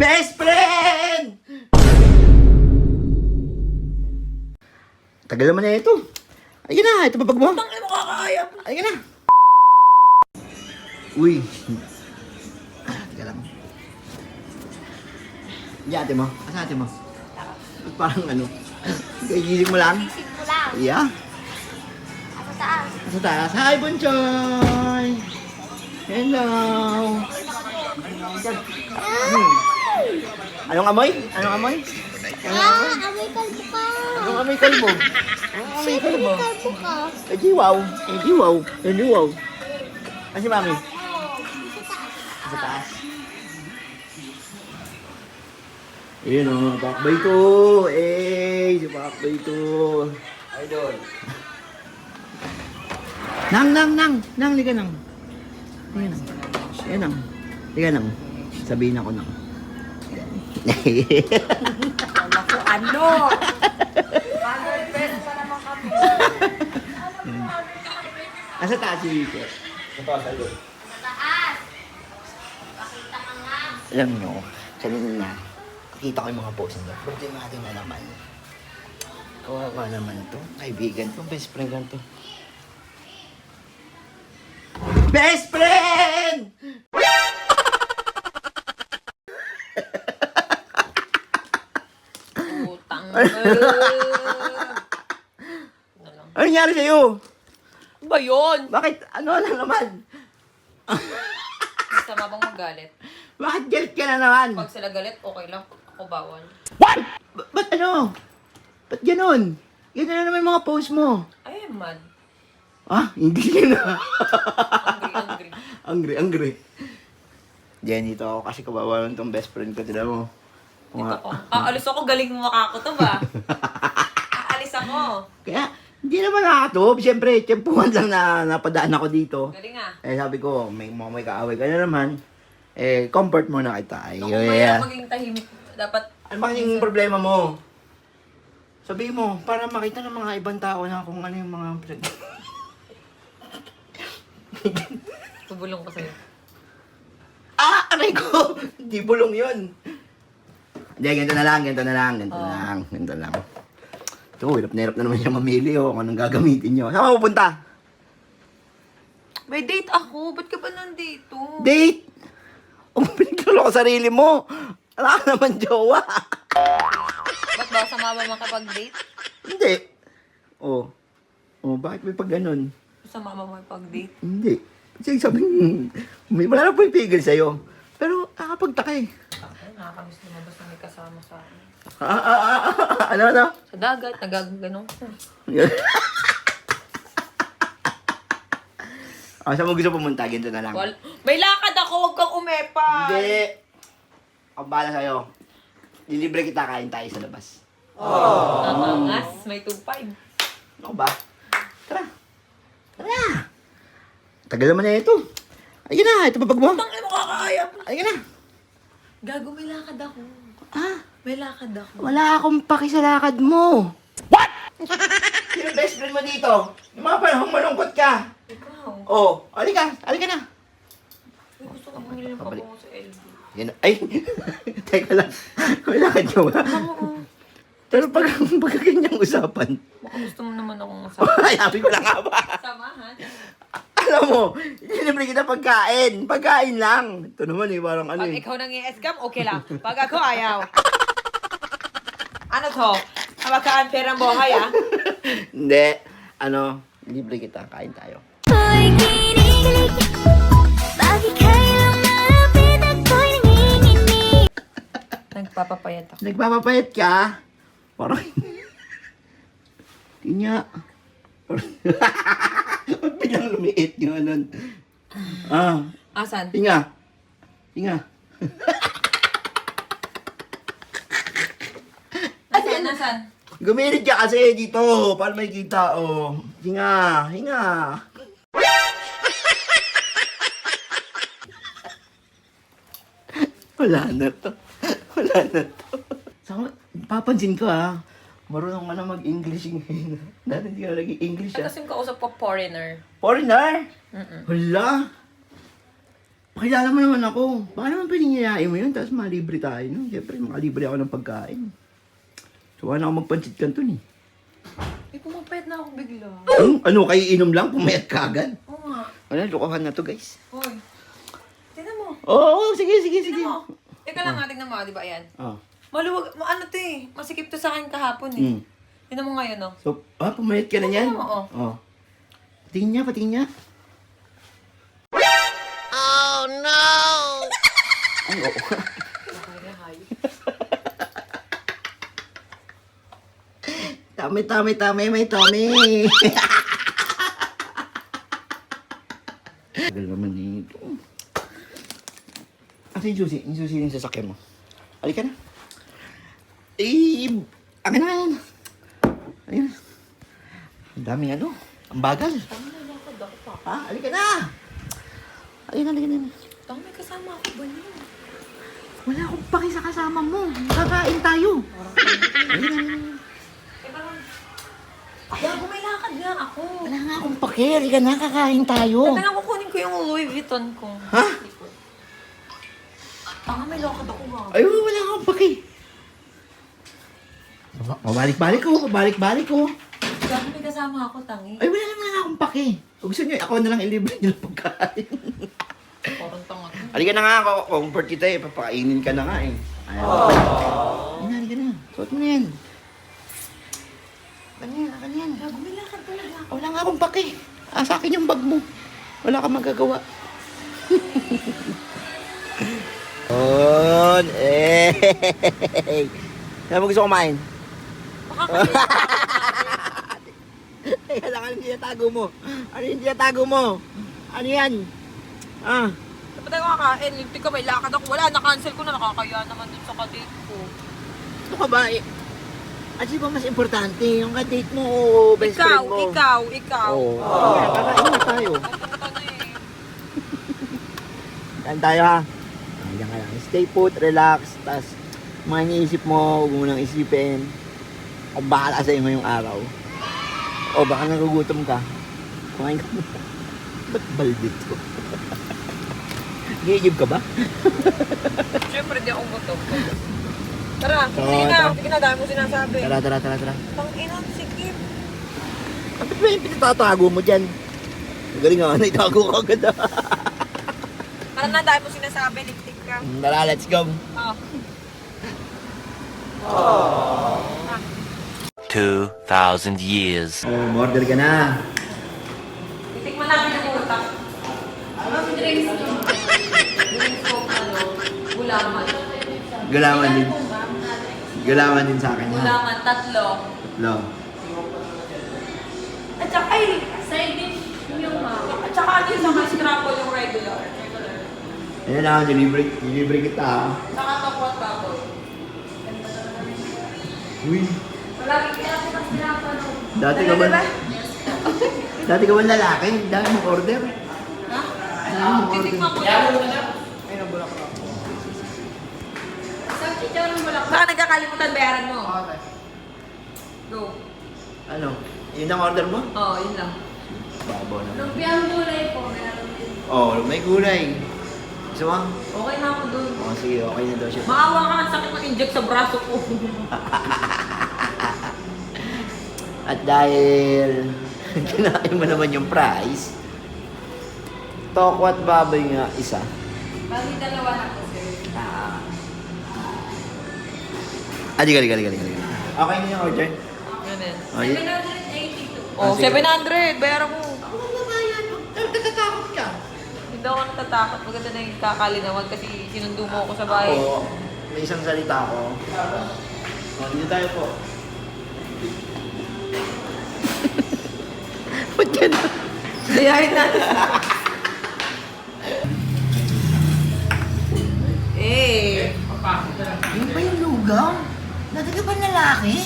Best friend! Tagal naman na ito. Ayun na, ito babag mo. Tangin mo kakaya. Ayun na. Uy. Teka lang. Hindi ate mo. Asa ate mo? Ba't Parang ano. Kagising mo lang. Isip ko lang. Yeah. Ako taas. Hi, Bunchoy! Hello! Hmm. Anong amoy? Anong amoy? Anong Ah, amoy? kalbo ka. Anong amoy kalbo? Anong amoy Siyempre kalbo? may kalbo ka. Eh, di wow. Eh, di wow. Eh, di wow. Ano si mami? Sa taas. Ayun o, oh, pakbay ko. Eh, si pakbay ko. Idol. Nang, nang, nang. Nang, liga nang. Liga nang. Liga nang. Liga nang. Sabihin ako nang. Alam ko ano. 100 pesos pa naman kami. Asa taas si Rico? Taas. Pakita ka nga. Alam nyo, kanina, nakita ko yung mga post nila. Pero yung natin na naman. Kawawa naman to. Kaibigan to, best friend lang to. Best friend! Ano nangyari sa'yo? Ano ba yun? Bakit? Ano lang naman? Masama bang magalit? Bakit galit ka na naman? Pag sila galit, okay lang. Ako bawal. What? Ba- ba't ano? Ba't ganun? Ganun na naman yung mga post mo. I am mad. Ah, hindi na. Angry, angry. angry, angry. Diyan dito ako kasi kawawa lang tong best friend ko. Tila mo. Dito ko. Aalis ako, galing mo makakutob ah. Aalis ako. Kaya, hindi naman nakakatub. Siyempre, tiyempuhan lang na napadaan ako dito. Galing ah. Eh, sabi ko, may mga may kaaway ka na naman. Eh, comfort mo na kita. Ay, Kung yeah. maging tahimik, dapat Ano ba yung problema mo? Sabi mo, para makita ng mga ibang tao na kung ano yung mga... tubulong ko sa'yo. ah, aray ko! Hindi bulong yun. Hindi, ganito na lang, ganito na lang, ganito na Oh. lang, ganito na lang. Ito, hirap na hirap na naman siya mamili oh, kung anong gagamitin nyo. Saan ka pupunta? May date ako. Ba't ka ba nandito? Date! Kung pinagkalo ka sarili mo, wala ka naman jowa. Ba't ba sama ba makapag-date? Hindi. Oh. Oh, bakit may pag ganun? Sama ba makapag-date? Hindi. Kasi sabi, may wala na po yung pigil sa'yo. Pero nakapagtaka eh. Nakakamiss lumabas na may kasama sa akin. Ah, ah, ah, ah, ano, ano? Sa dagat, nagagano. Ah, saan mo gusto pumunta? Ganito na lang. Wal may lakad ako, huwag kang umepa. Hindi. Ako bala sa'yo. Lilibre kita kain tayo sa labas. Angas, may 2.5. Ako ba? Tara. Tara. Tagal naman na ito. Ayun na, ito babag mo. Tangin mo kakaya. Ayun na. Gago, may lakad ako. Ah, May lakad ako. wala akong paki sa lakad mo. What? Sino best friend mo dito? Yung mga panahong malungkot ka. Ikaw. Oh, alika, alika na. Uy, gusto ko bumili ng pabango sa LB. Yan, ay, teka lang. Wala ka jowa. Oo. Pero pag, pag ganyang usapan, Baka gusto mo naman akong masama. ay, sabi ko lang nga ba? Samahan. Alam mo, ililibre kita pagkain. Pagkain lang. Ito naman eh, parang ano Pag eh. ikaw nang i-scam, okay lang. Pag ako, ayaw. Ano to? Amakaan perang buhay, ah? Hindi. Ano, libre kita. Kain tayo. Ako'y kinikilig. Bakit kailang malapit ako'y nanginginig? Nagpapapayat ako. Nagpapapayat ka? Parang... Hindi niya. Parang... Lumiit yung ano? Ah, Asan? hinga. Hinga. Asan? Asan? Gumilit ka kasi dito para may kita, oh. Hinga, hinga. Wala na to. Wala na to. Saka, papansin ko ah. Marunong ka na mag-English ngayon. Dati hindi ka naging English ah. kasi kausap ko foreigner. Foreigner? Mm-mm. Wala. Pakilala mo naman ako. Baka naman pwedeng yayain mo yun, tapos malibre tayo. No? Siyempre, makalibre ako ng pagkain. So, ano ako magpansit kanton eh. Eh, pumapayat na ako bigla. Ano, ano kayo inom lang, pumayat ka agad? Oo nga. Ano, lukuhan na to guys. Hoy. Tingnan mo. Oo, oh, sige, sige, sige. Tingnan mo. Teka lang nga, tingnan mo, di ba yan? Ah. Maluwag, ma- ano to eh. Masikip to sa akin kahapon eh. Mm. Tingnan mo ngayon, oh. So, ah, pumayat ka na yan? Oo. Oh. Patingin niya, patingin niya. Oh, no! Ay, oo. Tami, tami, tami, may tami. Tagal naman nito. Ate yung susi, yung susi yung sasakyan mo. Halika na. Eh, akin na yan. Ayun. Ang daming ano. Ang bagal. Ha? Halika na. Na, halika na. Tama, may kasama ako ba niyo? Wala akong paki sa kasama mo. Kakain tayo. Halika na, halika na. Eh, parang... Gago, may lakad nga ako. Wala nga akong paki. Halika na, kakain tayo. Teka lang, kukunin ko yung Louis Vuitton ko. Ha? Tanga, may lakad ako nga. Ay, wala akong paki. Mabalik-balik ko, mabalik-balik ko. Gago, may kasama ako, tangi. Ay, wala naman akong paki. Kung gusto nyo, ako na lang ilibre nyo ng pagkain. Parang tanga. Halika na nga ako, comfort kita eh. Papakainin ka na nga eh. Ayaw. Halika na, halika na. Suot mo na yan. Akan yan, akan yan. Gago, may lakad talaga. Wala nga akong paki. Ah, sa akin yung bag mo. Wala kang magagawa. On, eh. Kaya mo gusto kumain? Eh, alam ano yung tago mo? Ano yung tago mo? Ano yan? Ah, Dapat tayo kakain. Liptik ka, may lakad ako. Wala, na-cancel ko na. Nakakaya naman dun sa kadate ko. ano ka ba? Eh, Ano ba mas importante? Yung ka-date mo o best ikaw, friend mo? ikaw, ikaw. Oo. Oh. Yeah, kakain na tayo. Na eh. Kain tayo ha. Ayan ka lang. Stay put, relax, tas mga iniisip mo, huwag mo nang isipin. Kung bahala sa ngayong araw. O baka nagugutom ka. Kumain ka muna. Ba't balbit ko? Gigib ka ba? Siyempre, di ako gutom. Tara, So, sige na. Sige na, dahil mo sinasabi. Tara, tara, tara, tara. Tangina, sikip. Bakit ba yung pinatatago mo dyan? Galing nga, naitago ka agad ah. Tara na, dahil mo sinasabi, liptik ka. Tara, let's go. Oh. 2,000 years. Oh, order ka na. Titikman natin ang utak. Ano si drinks nyo? Drinks ko, ano, gulaman. Gulaman din. Gulaman din sa akin. ha? Gulaman, tatlo. Lo. At saka, ay, side dish yung ma. At saka, ano yung saka scramble yung regular. Regular. Ayan na, delivery, delivery kita ah. Saka tokwat baboy. Uy, Dati ka ba? Dati ka ba lalaki? Dami mong order. Ha? Dami mong order. Titikman ko. Baka nagkakalimutan bayaran mo. Go. Ano? Yun ang order mo? Oo, oh, yun lang. Babaw na. Lumpiang gulay po, meron din. Oh, may gulay. Gusto mo? Okay na ako dun. Oh, sige, okay na daw siya. Maawa ka, ang sakit ng inject sa braso ko. At dahil kinain mo naman yung price, tokwat baboy nga isa. Bali dalawa na po, sir. Ah. Ah, di gali, gali, gali, gali. Okay na yung order. Ganun. Oh, y- 782. Oh, Ah, sige. 700. Bayaran mo. Ako na bayad. Natatakot ka. Hindi ako natatakot. Maganda na yung kakalinawan kasi sinundo mo ako sa bahay. Ako, may isang salita ako. Oh, dito tayo po. Ba't yan? Sayahin natin. eh. Yun pa yung lugaw? Ka ba lalaki?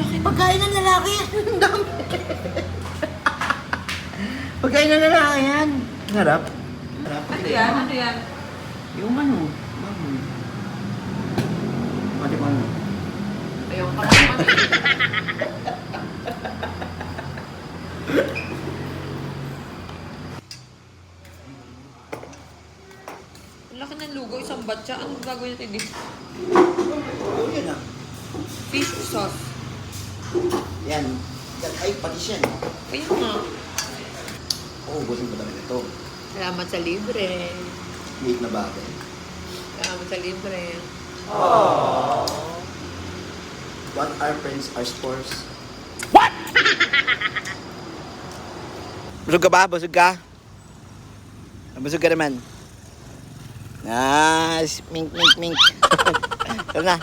Laki. Pagkain ng lalaki. Ang dami. Pagkain ng lalaki yan. Harap. Harap. Ano yan? Ano yan? Yung ano. Baboy. Pa ano. Ayaw pa naman. ng lugaw, isang batcha. Anong gagawin natin dito? Oh, yan ah. Fish sauce. Yan. Yan. Ay, patis yan. Ayun nga. Oo, oh, gusto ko talaga ito. Salamat sa libre. Liit na bagay. Salamat sa libre. What are friends are spores? Busog ka ba? Busog ka? Busog ka naman. Nice. Mink, mink, mink. Tara na.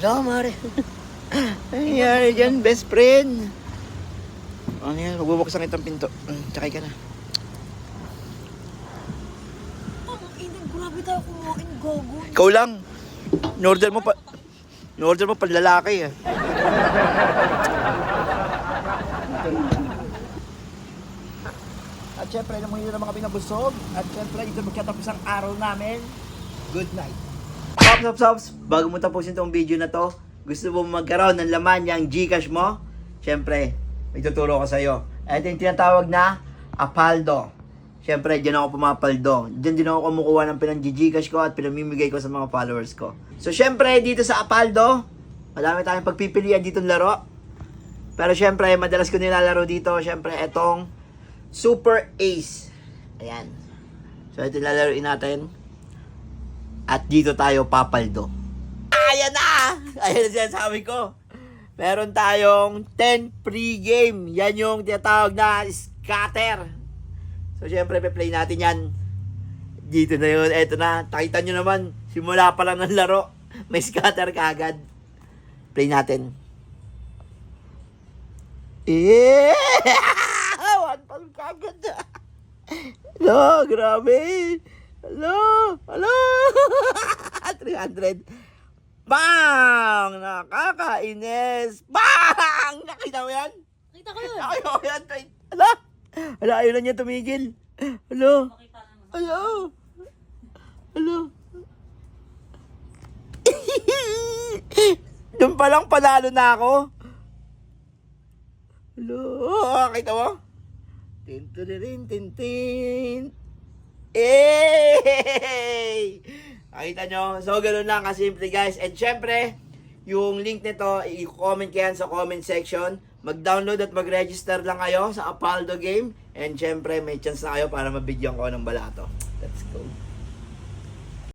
Hello, Mare. Nangyari dyan, best friend? Ano yan? Magbubuksan itong pinto. Mm, Tsakay ka na. Inang grabe tayo kumain, gogo. Ikaw lang. In-order mo pa. In-order mo pa lalaki eh. syempre, alam mo yun naman kami nabusog. At syempre, ito magkatapos ang araw namin. Good night. Pops, pops, pops. Bago mo tapusin tong video na to, gusto mo magkaroon ng laman yung Gcash mo? Syempre, may tuturo ko sa'yo. Ito yung tinatawag na Apaldo. Syempre, dyan ako pumapaldo. Dyan din ako kumukuha ng pinang-Gcash ko at pinamimigay ko sa mga followers ko. So, syempre, dito sa Apaldo, madami tayong pagpipilian dito laro. Pero syempre, madalas ko nilalaro dito, syempre, etong Super Ace. Ayan. So, ito lalaroin natin. At dito tayo papaldo. Ayan na! Ayan na sinasabi ko. Meron tayong 10 pre-game. Yan yung tinatawag na scatter. So, syempre, pe-play natin yan. Dito na yun. Eto na. Nakita nyo naman, simula pa lang ng laro. May scatter kagad. Play natin. Eh! One palm kagad. Hello, grabe. Hello, hello. 300. Bang! Nakakainis. Bang! Nakita mo yan? Nakita ko yun. Nakita yan? Hala? Hala, ayaw na niya tumigil. Hello? Hello? Hello? Doon pa lang panalo na ako. Hello? Kita mo? Tin tin tin tin. Eh! Nakita nyo? So, ganun lang kasimple guys. And syempre, yung link nito, i-comment ko yan sa comment section. Mag-download at mag-register lang kayo sa Apaldo game. And syempre, may chance na kayo para mabigyan ko ng balato. Let's go.